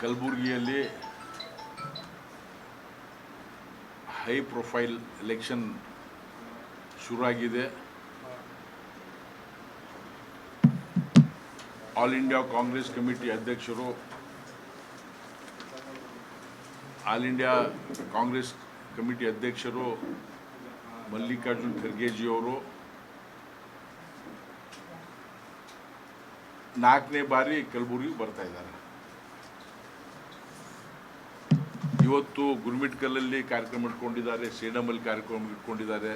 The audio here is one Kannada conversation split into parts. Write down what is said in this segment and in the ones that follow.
ಕಲಬುರಗಿಯಲ್ಲಿ ಹೈ ಪ್ರೊಫೈಲ್ ಎಲೆಕ್ಷನ್ ಶುರುವಾಗಿದೆ. ಆಲ್ ಇಂಡಿಯಾ ಕಾಂಗ್ರೆಸ್ ಕಮಿಟಿ ಅಧ್ಯಕ್ಷರು, ಆಲ್ ಇಂಡಿಯಾ ಕಾಂಗ್ರೆಸ್ ಕಮಿಟಿ ಅಧ್ಯಕ್ಷರು ಮಲ್ಲಿಕಾರ್ಜುನ್ ಖರ್ಗೆಜಿಯವರು, ನಾಲ್ಕನೇ ಬಾರಿ ಕಲಬುರಗಿ ಬರ್ತಾ ಇದ್ದಾರೆ. ಇವತ್ತು ಗುರುಮಿಟ್ಕಲ್ಲಲ್ಲಿ ಕಾರ್ಯಕ್ರಮ ಇಟ್ಕೊಂಡಿದ್ದಾರೆ, ಸೇಡಮಲ್ಲಿ ಕಾರ್ಯಕ್ರಮ ಇಟ್ಕೊಂಡಿದ್ದಾರೆ.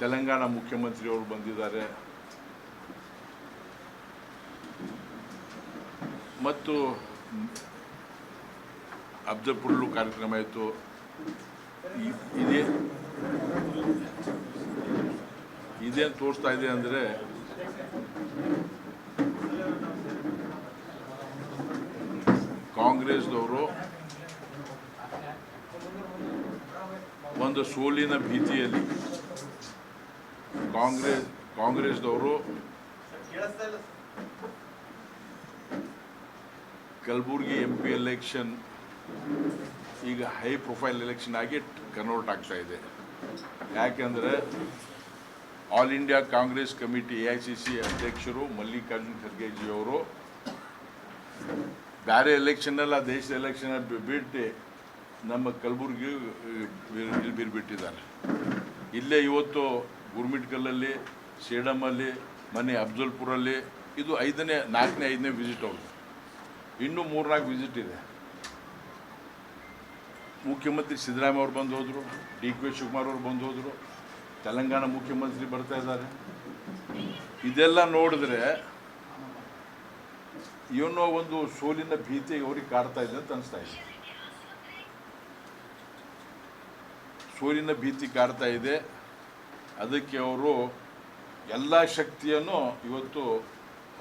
ತೆಲಂಗಾಣ ಮುಖ್ಯಮಂತ್ರಿಯವರು ಬಂದಿದ್ದಾರೆ. ಮತ್ತು ಅಬ್ಜಪುರ್ಲು ಕಾರ್ಯಕ್ರಮ ಆಯಿತು. ಇದೇ ಇದೇನು ತೋರಿಸ್ತಾ ಇದೆ ಅಂದರೆ ಕಾಂಗ್ರೆಸ್ದವರು ಒಂದು ಸೋಲಿನ ಭೀತಿಯಲ್ಲಿ ಕಾಂಗ್ರೆಸ್ ಕಾಂಗ್ರೆಸ್ದವರು ಕಲಬುರ್ಗಿ ಎಂ ಪಿ ಎಲೆಕ್ಷನ್ ಈಗ ಹೈ ಪ್ರೊಫೈಲ್ ಎಲೆಕ್ಷನ್ ಆಗಿ ಕನ್ವರ್ಟ್ ಆಗ್ತಾ ಇದೆ. ಯಾಕೆಂದರೆ All India Congress committee A I C C ಅಧ್ಯಕ್ಷರು ಮಲ್ಲಿಕಾರ್ಜುನ್ ಖರ್ಗೆಜಿಯವರು ಬೇರೆ ಎಲೆಕ್ಷನ್ನೆಲ್ಲ ದೇಶದ ಎಲೆಕ್ಷನ್ ಬಿಟ್ಟು ನಮ್ಮ ಕಲಬುರ್ಗಿ ಇಲ್ಲಿ ಬೀರ್ಬಿಟ್ಟಿದ್ದಾರೆ. ಇಲ್ಲೇ ಇವತ್ತು ಗುರ್ಮಿಟ್ಕಲ್ಲಲ್ಲಿ ಸೇಡಮಲ್ಲಿ, ಮನೆ ಅಫ್ಜಲ್ಪುರಲ್ಲಿ ಇದು ಐದನೇ, ನಾಲ್ಕನೇ, ಐದನೇ ವಿಸಿಟ್ ಅವರು ಇನ್ನೂ ಮೂರ್ನಾಲ್ಕು ವಿಸಿಟ್ ಇದೆ. ಮುಖ್ಯಮಂತ್ರಿ ಸಿದ್ದರಾಮಯ್ಯ ಅವರು ಬಂದು ಹೋದರು ಡಿ ಕೆ ಶಿವಕುಮಾರ್ ಅವರು ಬಂದು ಹೋದರು, ತೆಲಂಗಾಣ ಮುಖ್ಯಮಂತ್ರಿ ಬರ್ತಾ ಇದ್ದಾರೆ. ಇದೆಲ್ಲ ನೋಡಿದ್ರೆ ಏನೋ ಒಂದು ಸೋಲಿನ ಭೀತಿ ಅವ್ರಿಗೆ ಕಾಡ್ತಾ ಇದೆ ಅಂತ ಅನಿಸ್ತಾ ಇದೆ. ಸೋಲಿನ ಭೀತಿ ಕಾಡ್ತಾ ಇದೆ. ಅದಕ್ಕೆ ಅವರು ಎಲ್ಲ ಶಕ್ತಿಯನ್ನು ಇವತ್ತು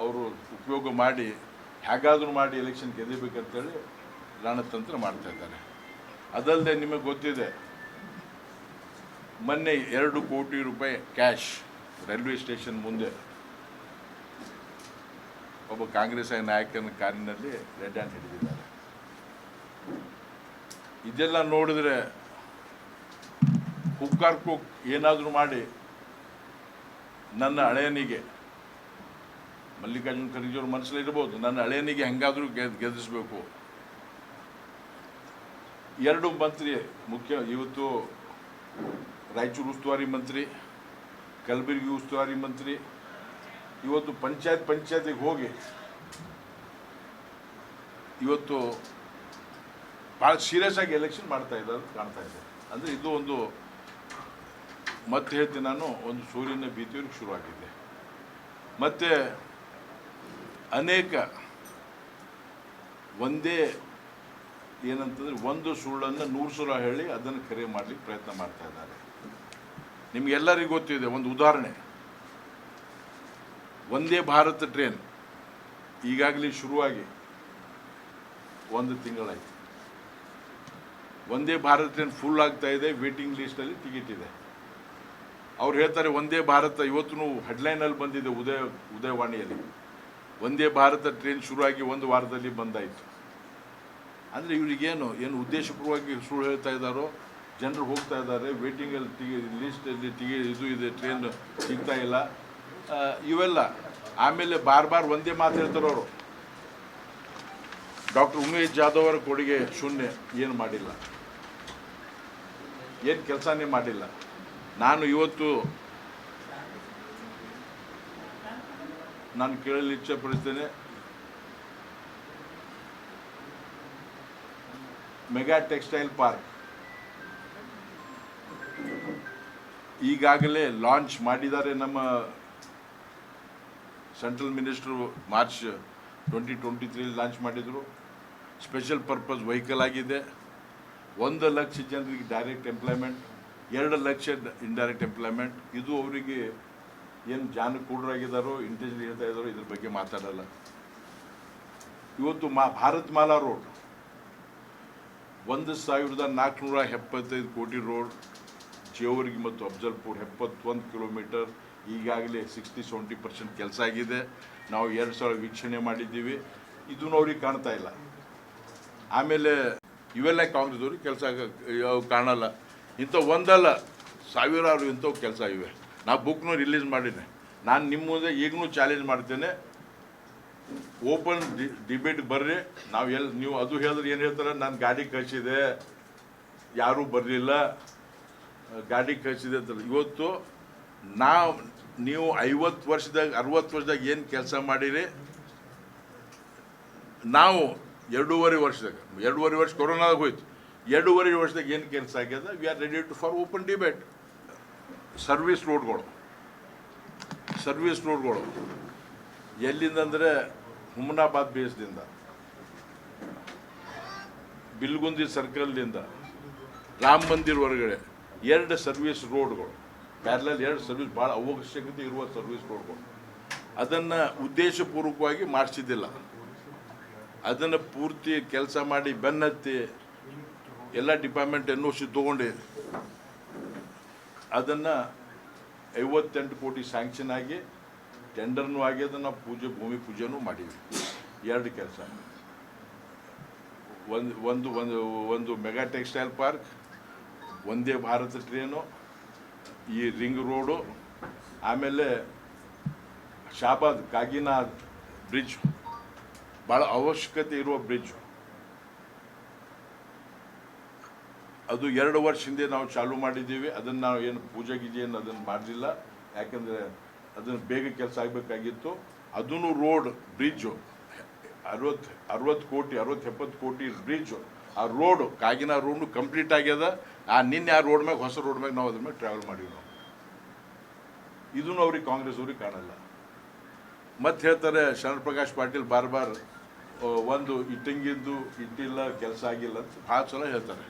ಅವರು ಉಪಯೋಗ ಮಾಡಿ, ಹೇಗಾದರೂ ಮಾಡಿ ಎಲೆಕ್ಷನ್ ಗೆಲ್ಲಬೇಕಂತೇಳಿ ರಾಣತಂತ್ರ ಮಾಡ್ತಾ ಇದ್ದಾರೆ. ಅದಲ್ಲದೆ ನಿಮಗೆ ಗೊತ್ತಿದೆ, ಮೊನ್ನೆ ಎರಡು ಕೋಟಿ ರೂಪಾಯಿ ಕ್ಯಾಶ್ ರೈಲ್ವೆ ಸ್ಟೇಷನ್ ಮುಂದೆ ಒಬ್ಬ ಕಾಂಗ್ರೆಸ್ ನಾಯಕನ ಕಾರಿನಲ್ಲಿ ರೆಡ್ ಹ್ಯಾಂಡ್ ಹಿಡಿದಿದ್ದಾರೆ. ಇದೆಲ್ಲ ನೋಡಿದ್ರೆ ಕುಕ್ಕರ್ ಕುಕ್ ಏನಾದರೂ ಮಾಡಿ ನನ್ನ ಹಳೆಯನಿಗೆ, ಮಲ್ಲಿಕಾರ್ಜುನ ಖರ್ಗೆ ಅವ್ರ ಮನಸ್ಸಲ್ಲಿ ಇರ್ಬೋದು, ನನ್ನ ಹಳೆಯನಿಗೆ ಹೆಂಗಾದರೂ ಗೆದ್ ಗೆದ್ದಿಸ್ಬೇಕು ಎರಡು ಮಂತ್ರಿ, ಮುಖ್ಯ ಇವತ್ತು ರಾಯಚೂರು ಉಸ್ತುವಾರಿ ಮಂತ್ರಿ, ಕಲಬುರಗಿ ಉಸ್ತುವಾರಿ ಮಂತ್ರಿ ಇವತ್ತು ಪಂಚಾಯತ್ ಪಂಚಾಯತಿಗೆ ಹೋಗಿ ಇವತ್ತು ಭಾಳ ಸೀರಿಯಸ್ ಆಗಿ ಎಲೆಕ್ಷನ್ ಮಾಡ್ತಾ ಇದ್ದಾರೆ ಕಾಣ್ತಾ ಇದೆ. ಅಂದರೆ ಇದು ಒಂದು ಮತ್ತೆ ಹೇಳ್ತೀನಿ ನಾನು, ಒಂದು ಸೂರ್ಯನ ಭೀತಿಯವ್ರಿಗೆ ಶುರುವಾಗಿದೆ. ಮತ್ತು ಅನೇಕ ಒಂದೇ ಏನಂತಂದರೆ ಒಂದು ಸುಳ್ಳನ್ನು ನೂರು ಸಲ ಹೇಳಿ ಅದನ್ನು ಕರೆ ಮಾಡಲಿಕ್ಕೆ ಪ್ರಯತ್ನ ಮಾಡ್ತಾ ಇದ್ದಾರೆ. ನಿಮಗೆಲ್ಲರಿಗೂ ಗೊತ್ತಿದೆ, ಒಂದು ಉದಾಹರಣೆ. ಒಂದೇ ಭಾರತ ಟ್ರೈನ್ ಈಗಾಗಲೇ ಶುರುವಾಗಿ ಒಂದು ತಿಂಗಳಾಯಿತು. ಒಂದೇ ಭಾರತ ಟ್ರೈನ್ ಫುಲ್ ಆಗ್ತಾ ಇದೆ ವೇಟಿಂಗ್ ಲಿಸ್ಟಲ್ಲಿ ಟಿಕೆಟ್ ಇದೆ. ಅವ್ರು ಹೇಳ್ತಾರೆ, ಒಂದೇ ಭಾರತ ಇವತ್ತು ಹೆಡ್ಲೈನಲ್ಲಿ ಬಂದಿದೆ ಉದಯ, ಉದಯವಾಣಿಯಲ್ಲಿ. ಒಂದೇ ಭಾರತ ಟ್ರೈನ್ ಶುರುವಾಗಿ ಒಂದು ವಾರದಲ್ಲಿ ಬಂದಾಯಿತು. ಅಂದರೆ ಇವರಿಗೇನು, ಏನು ಉದ್ದೇಶಪೂರ್ವವಾಗಿ ಸುಳ್ಳು ಹೇಳ್ತಾ ಇದ್ದಾರೋ, ಜನರು ಹೋಗ್ತಾ ಇದ್ದಾರೆ ವೇಟಿಂಗಲ್ಲಿ ಟಿ ಲಿಸ್ಟಲ್ಲಿ ಟಿಕೆ ಇದು ಇದೆ ಟ್ರೈನ್ ಸಿಗ್ತಾ ಇಲ್ಲ. ಇವೆಲ್ಲ ಆಮೇಲೆ ಬಾರ್ ಬಾರ್ ಒಂದೇ ಮಾತು ಡಾಕ್ಟರ್ ಉಮೇಶ್ ಜಾಧವ್ ಅವರ ಕೊಡುಗೆ ಶೂನ್ಯ, ಏನು ಮಾಡಿಲ್ಲ. ಏನು ಕೆಲಸನೇ ಮಾಡಿಲ್ಲ. ನಾನು ಇವತ್ತು ನಾನು ಕೇಳಲು ಇಚ್ಛೆ ಪಡಿಸ್ತೇನೆ ಮೆಗಾ ಟೆಕ್ಸ್ಟೈಲ್ ಪಾರ್ಕ್. ಈಗಾಗಲೇ ಲಾಂಚ್ ಮಾಡಿದ್ದಾರೆ ನಮ್ಮ central minister March twenty twenty ತ್ರೀಲಿ launch ಮಾಡಿದರು. ಸ್ಪೆಷಲ್ ಪರ್ಪಸ್ ವೆಹಿಕಲ್ ಆಗಿದೆ. ಒಂದು ಲಕ್ಷ ಜನರಿಗೆ ಡೈರೆಕ್ಟ್ ಎಂಪ್ಲಾಯ್ಮೆಂಟ್, ಎರಡು ಲಕ್ಷ ಇಂಡೈರೆಕ್ಟ್ ಎಂಪ್ಲಾಯ್ಮೆಂಟ್ ಇದು ಅವರಿಗೆ ಏನು ಜಾನ ಕೂಡರಾಗಿದ್ದಾರೋ ಇಂಟೆಲಿಜೆಂಟ್ ಹೇಳ್ತಾ ಇದ್ದಾರೋ ಇದ್ರ ಬಗ್ಗೆ ಮಾತಾಡಲ್ಲ. ಇವತ್ತು ಮಾ, ಭಾರತ್ ಮಾಲಾ ರೋಡ್. ಒಂದು ಸಾವಿರದ ನಾಲ್ಕುನೂರ ಎಪ್ಪತ್ತೈದು ಕೋಟಿ ರೋಡ್. ಜೇವರ್ಗಿ ಮತ್ತು ಅಫ್ಜಲ್ಪುರ್ ಎಪ್ಪತ್ತೊಂದು ಕಿಲೋಮೀಟರ್ ಈಗಾಗಲೇ ಸಿಕ್ಸ್ಟಿ, ಸೆವೆಂಟಿ ಪರ್ಸೆಂಟ್ ಕೆಲಸ ಆಗಿದೆ. ನಾವು ಎರಡು ಸಾವಿರ ವೀಕ್ಷಣೆ ಮಾಡಿದ್ದೀವಿ. ಇದೂ ಅವ್ರಿಗೆ ಕಾಣ್ತಾ ಇಲ್ಲ. ಆಮೇಲೆ ಇವೆಲ್ಲ ಕಾಂಗ್ರೆಸ್ದವ್ರಿಗೆ ಕೆಲಸ ಕಾಣಲ್ಲ. ಇಂಥ ಒಂದಲ್ಲ, ಸಾವಿರಾರು ಇಂಥವು ಕೆಲಸ ಇವೆ. ನಾ ಬುಕ್ನೂ ರಿಲೀಸ್ ಮಾಡಿದೆ ನಾನು ನಿಮ್ಮ ಮುಂದೆ ಈಗಲೂ ಚಾಲೆಂಜ್ ಮಾಡ್ತೇನೆ. ಓಪನ್ ಡಿಬೇಟ್ ಬರ್ರಿ. ನಾವು ಎಲ್ಲಿ ನೀವು ಅದು ಹೇಳಿದ್ರೆ ಏನು ಹೇಳ್ತಾರೆ? ನಾನು ಗಾಡಿ ಕಳಿಸಿದೆ. ಯಾರೂ ಬರಲಿಲ್ಲ. ಗಾಡಿ ಕಳಿಸಿದೆ ಅಂತ ಇವತ್ತು ನಾವು, ನೀವು ಐವತ್ತು ವರ್ಷದಾಗ, ಅರವತ್ತು ವರ್ಷದಾಗ ಏನು ಕೆಲಸ ಮಾಡಿರಿ? ನಾವು ಎರಡೂವರೆ ವರ್ಷದಾಗ, ಎರಡೂವರೆ ವರ್ಷ ಕೊರೋನಾದಾಗ ಹೋಯ್ತು. ಎರಡೂವರೆ ವರ್ಷದಾಗ ಏನು ಕೆಲಸ ಆಗ್ಯದ? We are ready to for open debate service ರೋಡ್ಗಳು ಸರ್ವಿಸ್ ರೋಡ್ಗಳು ಎಲ್ಲಿಂದ ಅಂದರೆ ಹುಮನಾಬಾದ್ ಬೇಸ್ದಿಂದ ಬಿಲ್ಗುಂದಿ ಸರ್ಕಲ್ನಿಂದ ರಾಮ ಮಂದಿರ್ ಹೊರಗಡೆ. ಎರಡು ಸರ್ವಿಸ್ ರೋಡ್ಗಳು. ಪ್ಯಾರಲಲ್ ಎರಡು ಸರ್ವಿಸ್, ಭಾಳ ಅವಶ್ಯಕತೆ ಇರುವ ಸರ್ವಿಸ್ ರೋಡ್ಗಳು. ಅದನ್ನು ಉದ್ದೇಶಪೂರ್ವಕವಾಗಿ ಮಾಡಿಸಿದ್ದಿಲ್ಲ. ಅದನ್ನು ಪೂರ್ತಿ ಕೆಲಸ ಮಾಡಿ ಬೆನ್ನತ್ತಿ ಎಲ್ಲ ಡಿಪಾರ್ಟ್ಮೆಂಟ್ ಎನ್ ಒ ಸಿ ತೊಗೊಂಡು. ಅದನ್ನು ಐವತ್ತೆಂಟು ಕೋಟಿ ಸ್ಯಾಂಕ್ಷನ್ ಆಗಿ ಟೆಂಡರ್ನೂ ಆಗಿ ಅದನ್ನು ಪೂಜೆ, ಭೂಮಿ ಪೂಜೆನೂ ಮಾಡಿದ್ವಿ. ಎರಡು ಕೆಲಸ. ಒಂದು ಒಂದು ಒಂದು ಒಂದು ಮೆಗಾ ಟೆಕ್ಸ್ಟೈಲ್ ಪಾರ್ಕ್ ಒಂದೇ ಭಾರತ ಟ್ರೇನು, ಈ ರಿಂಗ್ ರೋಡು, ಆಮೇಲೆ ಶಾಬಾದ್ ಕಾಗಿನಾದ್ ಬ್ರಿಡ್ಜ್. ಭಾಳ ಅವಶ್ಯಕತೆ ಇರುವ ಬ್ರಿಡ್ಜ್. ಅದು ಎರಡು ವರ್ಷ ಹಿಂದೆ ನಾವು ಚಾಲೂ ಮಾಡಿದ್ದೀವಿ. ಅದನ್ನು ನಾವು ಏನು ಪೂಜೆ ಗೀಜೆ ಏನು ಅದನ್ನು ಮಾಡಲಿಲ್ಲ. ಯಾಕಂದರೆ ಅದನ್ನು ಬೇಗ ಕೆಲಸ ಆಗಬೇಕಾಗಿತ್ತು. ಅದನ್ನು ರೋಡ್, ಬ್ರಿಡ್ಜು. ಅರವತ್ತು ಅರವತ್ತು ಕೋಟಿ ಅರವತ್ತು ಎಪ್ಪತ್ತು ಕೋಟಿ ಬ್ರಿಡ್ಜು. ಆ ರೋಡು, ಕಾಗಿನ ರೋಡು ಕಂಪ್ಲೀಟ್ ಆಗ್ಯದ. ಆ ನಿನ್ನೆ ಆ ರೋಡ್ ಮ್ಯಾಗ, ಹೊಸ ರೋಡ್ ಮ್ಯಾಗ ನಾವು ಅದ್ರ ಮ್ಯಾಗ ಟ್ರಾವೆಲ್ ಮಾಡೀವಿ ನಾವು. ಇದನ್ನು ಅವ್ರಿಗೆ ಕಾಂಗ್ರೆಸ್ ಅವ್ರಿಗೆ ಕಾಣಲ್ಲ. ಮತ್ತೆ ಹೇಳ್ತಾರೆ ಶರಣ್ ಪ್ರಕಾಶ್ ಪಾಟೀಲ್ ಬಾರ್ ಬಾರ್ ಒಂದು ಇಟ್ಟಂಗಿದ್ದು, ಇಟ್ಟಿಲ್ಲ, ಕೆಲಸ ಆಗಿಲ್ಲ ಅಂತ ಭಾಳ ಸಲ ಹೇಳ್ತಾರೆ.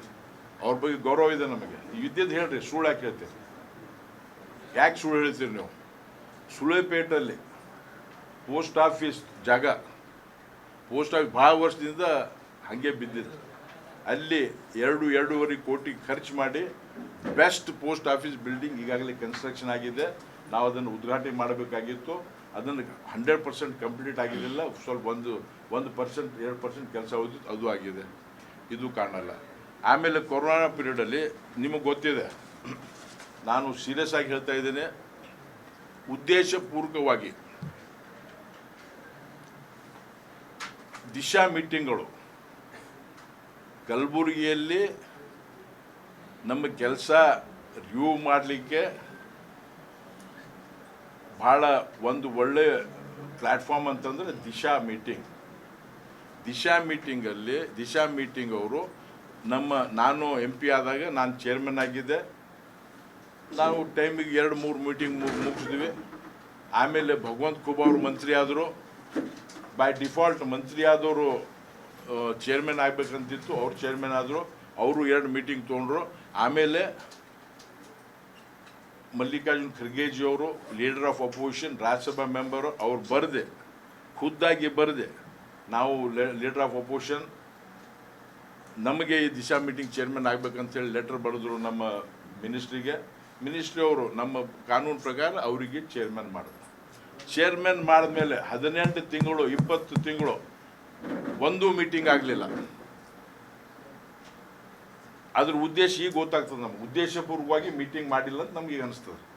ಅವ್ರ ಬಗ್ಗೆ ಗೌರವ ಇದೆ ನಮಗೆ. ಇದ್ದಿದ್ದು ಹೇಳ್ರಿ, ಸುಳ್ಳು ಯಾಕೆ ಹೇಳ್ತೀರಿ? ಯಾಕೆ ಸುಳ್ಳು ಹೇಳ್ತೀರಿ ನೀವು? ಸುಳೆಪೇಟಲ್ಲಿ ಪೋಸ್ಟ್ ಆಫೀಸ್ ಜಾಗ, ಪೋಸ್ಟ್ ಆಫೀಸ್ ಭಾಳ ವರ್ಷದಿಂದ ಹಾಗೆ ಬಿದ್ದಿತ್ತು ಅಲ್ಲಿ ಎರಡು, ಎರಡೂವರೆ ಕೋಟಿ ಖರ್ಚು ಮಾಡಿ ಬೆಸ್ಟ್ ಪೋಸ್ಟ್ ಆಫೀಸ್ ಬಿಲ್ಡಿಂಗ್ ಈಗಾಗಲೇ ಕನ್ಸ್ಟ್ರಕ್ಷನ್ ಆಗಿದೆ. ನಾವು ಅದನ್ನು ಉದ್ಘಾಟನೆ ಮಾಡಬೇಕಾಗಿತ್ತು. ಅದನ್ನು ಹಂಡ್ರೆಡ್ ಪರ್ಸೆಂಟ್ ಕಂಪ್ಲೀಟ್ ಆಗಿರಲಿಲ್ಲ. ಸ್ವಲ್ಪ ಒಂದು ಒಂದು ಪರ್ಸೆಂಟ್, ಎರಡು ಪರ್ಸೆಂಟ್ ಕೆಲಸ ಹೋದಿತ್ತು ಅದು ಆಗಿದೆ. ಇದು ಕಾಣಲ್ಲ ಆಮೇಲೆ ಕೊರೋನಾ ಪೀರಿಯಡಲ್ಲಿ ನಿಮಗೆ ಗೊತ್ತಿದೆ. ನಾನು ಸೀರಿಯಸ್ ಆಗಿ ಹೇಳ್ತಾ ಇದ್ದೇನೆ. ಉದ್ದೇಶಪೂರ್ವಕವಾಗಿ ದಿಶಾ ಮೀಟಿಂಗ್ಗಳು ಕಲಬುರಗಿಯಲ್ಲಿ ನಮ್ಮ ಕೆಲಸ ರಿವ್ಯೂ ಮಾಡಲಿಕ್ಕೆ ಭಾಳ ಒಂದು ಒಳ್ಳೆಯ ಪ್ಲ್ಯಾಟ್ಫಾರ್ಮ್ ಅಂತಂದರೆ ದಿಶಾ ಮೀಟಿಂಗ್ ದಿಶಾ ಮೀಟಿಂಗಲ್ಲಿ ದಿಶಾ ಮೀಟಿಂಗ್ ಅವರು ನಮ್ಮ, ನಾನು ಎಂ ಪಿ ಆದಾಗ ನಾನು ಚೇರ್ಮನ್ ಆಗಿದ್ದೆ ನಾವು ಟೈಮಿಗೆ ಎರಡು, ಮೂರು ಮೀಟಿಂಗ್ ಮುಗಿಸಿದ್ವಿ. ಆಮೇಲೆ ಭಗವಂತ ಕುಬಾ ಅವರು ಮಂತ್ರಿ ಆದರು. ಬೈ ಡಿಫಾಲ್ಟ್ ಮಂತ್ರಿ ಆದವರು ಚೇರ್ಮನ್ ಆಗಬೇಕಂತಿತ್ತು, ಅವ್ರು ಚೇರ್ಮನ್ ಆದರು, ಅವರು ಎರಡು ಮೀಟಿಂಗ್ ತೊಗೊಂಡ್ರು. ಆಮೇಲೆ ಮಲ್ಲಿಕಾರ್ಜುನ್ ಖರ್ಗೆಜಿ ಅವರು leader of opposition Rajya Sabha member ಅವ್ರು ಬರದೆ. ಖುದ್ದಾಗಿ ಬರದೆ. ನಾವು ಲೀಡರ್ ಆಫ್ ಅಪೋಸಿಷನ್ ನಮಗೆ ಈ ದಿಶಾ ಮೀಟಿಂಗ್ ಚೇರ್ಮನ್ ಆಗಬೇಕಂತೇಳಿ ಲೆಟರ್ ಬರೆದ್ರು ನಮ್ಮ ಮಿನಿಸ್ಟ್ರಿಗೆ ಮಿನಿಸ್ಟ್ರಿ ಅವರು ನಮ್ಮ ಕಾನೂನು ಪ್ರಕಾರ ಅವರಿಗೆ ಚೇರ್ಮನ್ ಮಾಡಿದ್ರು. ಚೇರ್ಮನ್ ಮಾಡಿದ್ಮೇಲೆ ಹದಿನೆಂಟು ತಿಂಗಳು, ಇಪ್ಪತ್ತು ತಿಂಗಳು ಒಂದು ಮೀಟಿಂಗ್ ಆಗಲಿಲ್ಲ. ಅದ್ರ ಉದ್ದೇಶ ಈಗ ಗೊತ್ತಾಗ್ತದೆ ನಮ್ಗೆ. ಉದ್ದೇಶಪೂರ್ವಕವಾಗಿ ಮೀಟಿಂಗ್ ಮಾಡಿಲ್ಲ ಅಂತ ನಮ್ಗೆ ಈಗ ಅನಿಸ್ತದೆ.